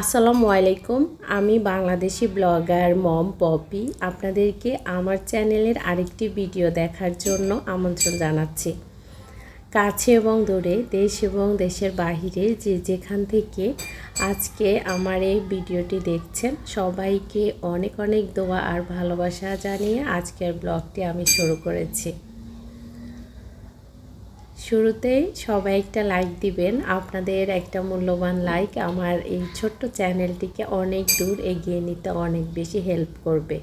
আসসালামু আলাইকুম, আমি বাংলাদেশি ব্লগার মম পপি। আপনাদেরকে আমার চ্যানেলের আরেকটি ভিডিও দেখার জন্য আমন্ত্রণ জানাচ্ছি। কাছে এবং দূরে, দেশ এবং দেশের বাহিরে যে যেখান থেকে আজকে আমার এই ভিডিওটি দেখছেন, সবাইকে অনেক অনেক দোয়া আর ভালোবাসা জানিয়ে আজকের ব্লগটি আমি শুরু করেছি। শুরুতেই সবাই একটা লাইক দিবেন। আপনাদের একটা মূল্যবান লাইক আমার এই ছোট্ট চ্যানেলটিকে অনেক দূর এগিয়ে নিতে অনেক বেশি হেল্প করবে।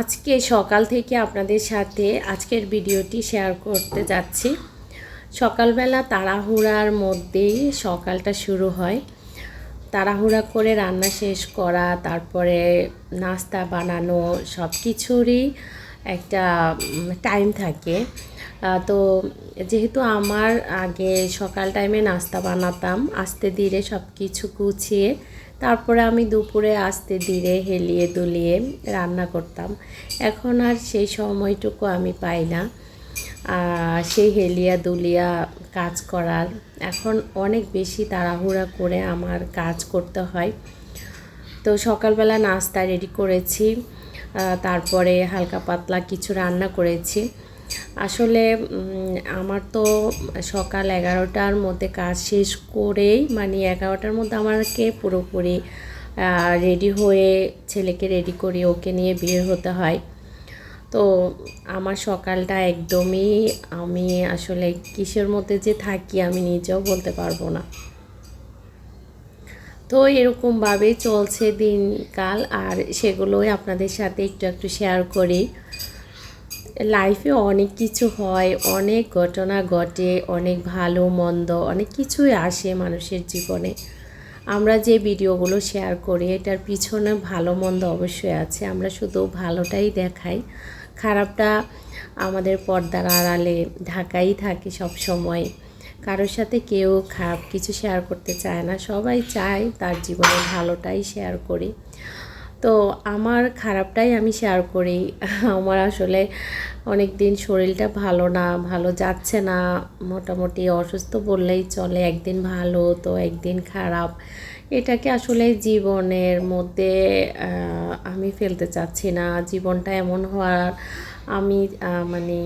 আজকে সকাল থেকে আপনাদের সাথে আজকের ভিডিওটি শেয়ার করতে যাচ্ছি। সকালবেলা তাড়াহুড়ার মধ্যেই সকালটা শুরু হয়। তাড়াহুড়া করে রান্না শেষ করা, তারপরে নাস্তা বানানো সব কিছুরই একটা টাইম থাকে। তো যেহেতু আমার আগে সকাল টাইমে নাস্তা বানাতাম, আস্তে ধীরে সব কিছু গুছিয়ে, তারপরে আমি দুপুরে আস্তে ধীরে হেলিয়ে দুলিয়ে রান্না করতাম। এখন আর সেই সময়টুকু আমি পাই না। সেই হেলিয়া দুলিয়া কাজ করার। এখন অনেক বেশি তাড়াহুড়া করে আমার কাজ করতে হয়। তো সকালবেলা নাস্তা রেডি করেছি। তারপরে হালকা পাতলা কিছু রান্না করেছি। আসলে আমার তো সকাল এগারোটার মধ্যে কাজ শেষ করেই মানে এগারোটার মধ্যে আমাকে পুরোপুরি রেডি হয়ে ছেলেকে রেডি করে, ওকে নিয়ে বের হতে হয়। তো আমার সকালটা একদমই আমি আসলে কিসের মধ্যে যে থাকি আমি নিজেও বলতে পারব না। তো এরকমভাবে চলছে দিনকাল আর সেগুলোই আপনাদের সাথে একটু একটু শেয়ার করি। লাইফে অনেক কিছু হয়, অনেক ঘটনা ঘটে, অনেক ভালো, মন্দ, অনেক কিছুই আসে মানুষের জীবনে। আমরা যে ভিডিওগুলো শেয়ার করি, এটার পিছনে ভালো, মন্দ অবশ্যই আছে। আমরা শুধু ভালোটাই দেখাই। খারাপটা আমাদের পর্দার আড়ালে ঢাকাই থাকে সব সময় কারোর সাথে কেউ খারাপ কিছু শেয়ার করতে চায় না। সবাই চায় তার জীবনে ভালোটাই শেয়ার করি। তো আমার খারাপটাই আমি শেয়ার করি। আমার আসলে অনেক দিন শরীরটা ভালো না, ভালো যাচ্ছে না। মোটামুটি অসুস্থ বললেই চলে, একদিন ভালো তো একদিন খারাপ। এটাকে আসলে জীবনের মধ্যে আমি ফেলতে চাচ্ছি না। জীবনটা এমন হওয়ার আমি মানে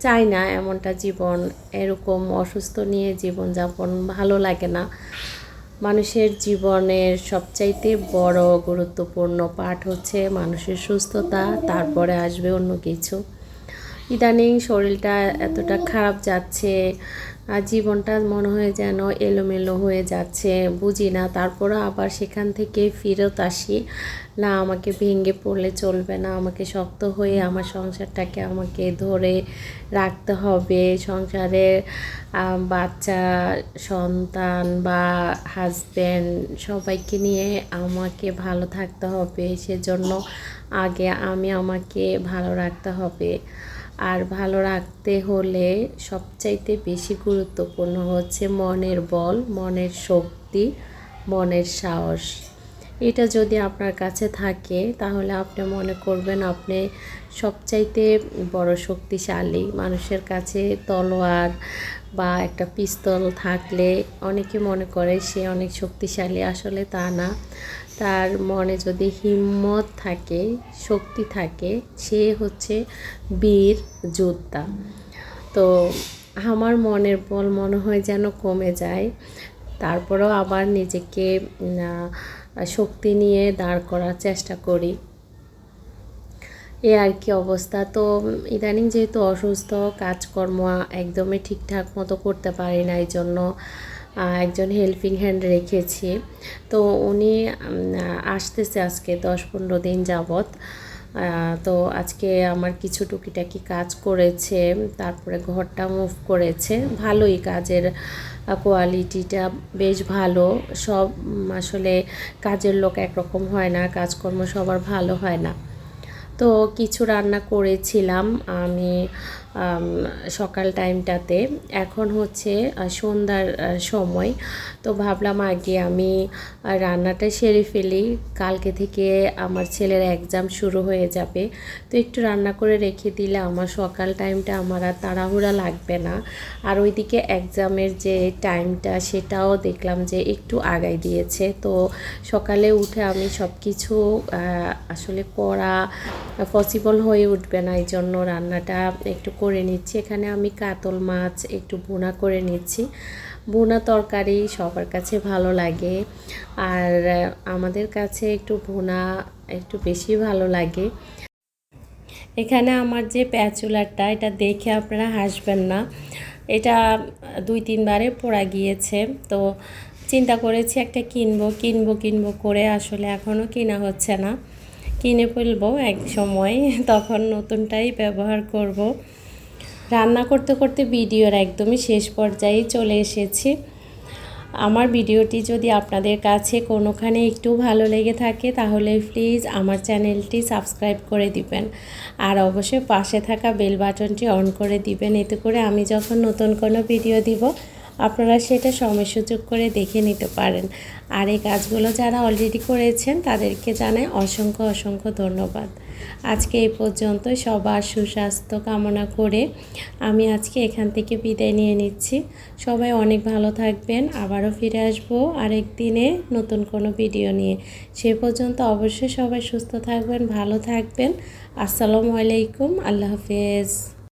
চাই না এমনটা জীবন এরকম অসুস্থ নিয়ে জীবন জীবনযাপন ভালো লাগে না। মানুষের জীবনের সবচাইতে বড় গুরুত্বপূর্ণ পাঠ হচ্ছে মানুষের সুস্থতা, তারপরে আসবে অন্য কিছু। ইদানিং শরীরটা এতটা খারাপ যাচ্ছে আর জীবনটা মনে হয় যেন এলোমেলো হয়ে যাচ্ছে, বুঝি না। তারপরও আবার সেখান থেকে ফেরত আসি। না, আমাকে ভেঙে পড়লে চলবে না। আমাকে শক্ত হয়ে আমার সংসারটাকে আমাকে ধরে রাখতে হবে। সংসারের বাচ্চা, সন্তান বা হাজব্যান্ড সবাইকে নিয়ে আমাকে ভালো থাকতে হবে। সেজন্য আগে আমি আমাকে ভালো রাখতে হবে। আর ভালো রাখতে হলে সবচাইতে বেশি গুরুত্বপূর্ণ হচ্ছে মনের বল, মনের শক্তি, মনের সাহস। এটা যদি আপনার কাছে থাকে, তাহলে আপনি মনে করবেন আপনি সবচাইতে বড় শক্তিশালী। মানুষের কাছে তলোয়ার বা একটা পিস্তল থাকলে অনেকে মনে করে সে অনেক শক্তিশালী। আসলে তা না। তার মনে যদি হিম্মত থাকে, শক্তি থাকে, সে হচ্ছে বীর যোদ্ধা। তো আমার মনের বল মনে হয় যেন কমে যায়। তারপরেও আবার নিজেকে শক্তি নিয়ে দাঁড় করার চেষ্টা করি। এ আর কি অবস্থা। তো ইদানিং যেহেতু অসুস্থ, কাজকর্ম একদমই ঠিকঠাক মতো করতে পারি না এই জন্য একজন হেল্পিং হ্যান্ড রেখেছি। তো উনি আসতেছে আজকে দশ পনেরো দিন যাবৎ। তো আজকে আমার কিছু টুকিটাকি কাজ করেছে তারপরে ঘরটা মুভ করেছে। ভালোই কাজের কোয়ালিটিটা বেশ ভালো। সব আসলে কাজের লোক একরকম হয় না কাজকর্ম সবার ভালো হয় না। তো কিছু রান্না করেছিলাম। আম, সকাল টাইমটাতে এখন হচ্ছে সন্ধ্যার সময়। তো ভাবলাম আগে আমি রান্নাটা সেরে ফেলি। কালকে থেকে আমার ছেলের এক্সাম শুরু হয়ে যাবে। তো একটু রান্না করে রেখে দিলে আমার সকাল টাইমটা আমার আর তাড়াহুড়া লাগবে না। আর ওইদিকে এক্সামের যে টাইমটা সেটাও দেখলাম যে একটু আগাই দিয়েছে। তো সকালে উঠে আমি সব কিছু আসলে করা পসিবল হয়ে উঠবে না। এই জন্য রান্নাটা একটু করে নিচ্ছি। এখানে আমি কাতল মাছ একটু বোনা করে নিচ্ছি। বোনা তরকারি সবার কাছে ভালো লাগে। আর আমাদের কাছে একটু বোনা একটু বেশি ভালো লাগে। এখানে আমার যে প্যাচুলারটা, এটা দেখে আপনারা হাসবেন না। এটা দুই, তিনবারে পড়া গিয়েছে। তো চিন্তা করেছি একটা কিনবো কিনবো কিনবো করে আসলে এখনও কেনা হচ্ছে না। কিনে ফেলব এক সময়, তখন নতুনটাই ব্যবহার করব। রান্না করতে করতে ভিডিওর একদমই শেষ পর্যায়ে চলে এসেছি। আমার ভিডিওটি যদি আপনাদের কাছে কোনোখানে একটু ভালো লেগে থাকে, তাহলে প্লিজ আমার চ্যানেলটি সাবস্ক্রাইব করে দিবেন। আর অবশ্যই পাশে থাকা বেল বাটনটি অন করে দিবেন, এতে করে আমি যখন নতুন কোনো ভিডিও দিব আপনারা সেটা সময় সুযোগ করে দেখে নিতে পারেন। আর এই কাজগুলো যারা অলরেডি করেছেন, তাদেরকে জানাই অসংখ্য অসংখ্য ধন্যবাদ। আজকে এই পর্যন্ত সবার সুস্বাস্থ্য কামনা করে আমি আজকে এখান থেকে বিদায় নিয়ে নিচ্ছি। সবাই অনেক ভালো থাকবেন, আবারও ফিরে আসব আরেক দিনে নতুন কোনো ভিডিও নিয়ে। সে পর্যন্ত অবশ্যই সবাই সুস্থ থাকবেন, ভালো থাকবেন। আসসালামু আলাইকুম, আল্লাহ হাফেজ।